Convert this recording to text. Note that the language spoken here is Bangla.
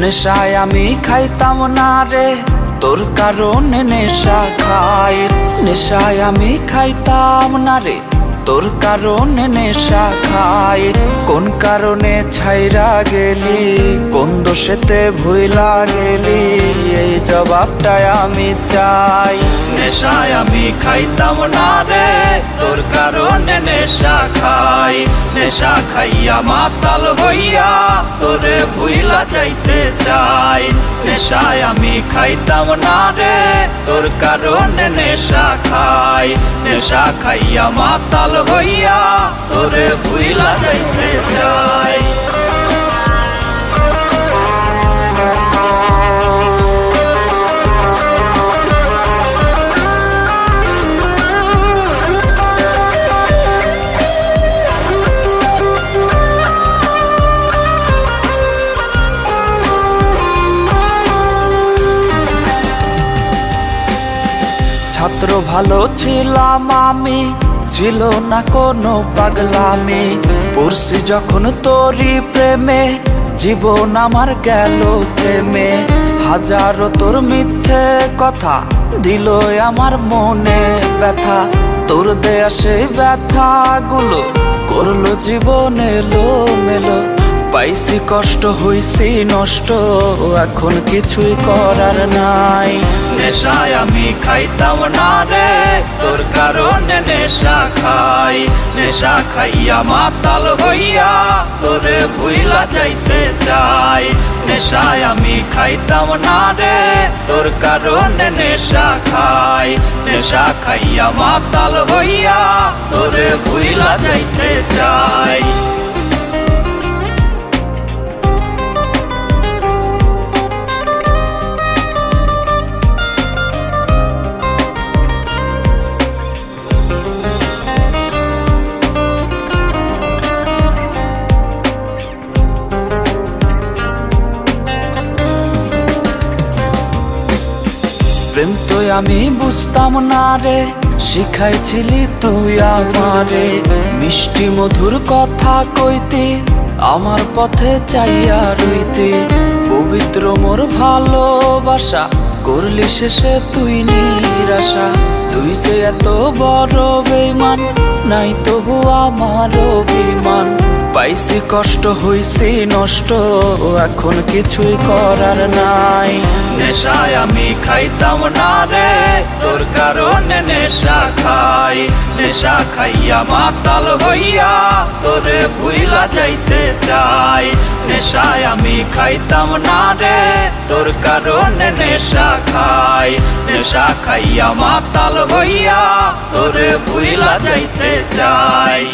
নেশায় আমি খাইতাম না রে, তোর কারণে নেশা খাই। নেশায় আমি খাইতাম না রে, তোর কারণে নেশা খাই। কোন কারণে ছাইরা গেলি, কোন দোষেতে ভুইলা গেলি, এই জবাবটাই আমি চাই। নেশায় আমি খাইতাম না রে, তোর কারণে নেশা খাই। নেশা খাইয়া মাতাল হইয়া তোরে ভুইলা যাইতে চাই। নেশায় আমি খাইতাম না রে, তোর কারণে নেশা খাই। নেশা খাইয়া মাতাল হইয়া তোরে ভুইলা যাইতে চাই। ছাত্র ভালো ছিলাম আমি, ছিল না কোনো পাগলামি। পড়ছি যখন তোরই প্রেমে, জীবন আমার গেল প্রেমে হাজারো তোর মিথ্যে কথা দিল আমার মনে ব্যথা। তোর দেয়া সেই ব্যথা গুলো করল জীবন এলো মেলো পাইছি কষ্ট, হইছি নষ্ট, এখন কিছুই করার নাই। নেশায় আমি খাইতাম না রে। তোর কারণে নেশা খাই, নেশা খাইয়া মাতাল হইয়া তোরে ভুইলা যাইতে চাই। নেশায় আমি খাইতাম না রে, তোর কারণে নেশা খাই, নেশা খাইয়া মাতাল হইয়া তোরে ভুইলা যাইতে চাই। প্রেম তো আমি বুঝতাম না রে, শিখাইছিলি তুই আমারে। মিষ্টি মধুর কথা কইতে, আমার পথে চাইয়া রইতে। পবিত্র মোর ভালোবাসা, করলি শেষে তুই নিরাশা। তুই যে এত বড় বেমান নাই তবু আমার অভিমান। পাইছি কষ্ট, হইছি নষ্ট, এখন কিছুই করার নাই। নেশায় আমি খাইতাম না রে, তোর কারণে নেশা খাই। নেশা খাইয়া মাতাল হইয়া তোরে ভুইলা যাইতে চাই। নেশায় আমি খাইতাম না রে, তোর কারণে নেশা খাই। নেশা খাইয়া মাতাল হইয়া তোরে ভুইলা যাইতে চাই।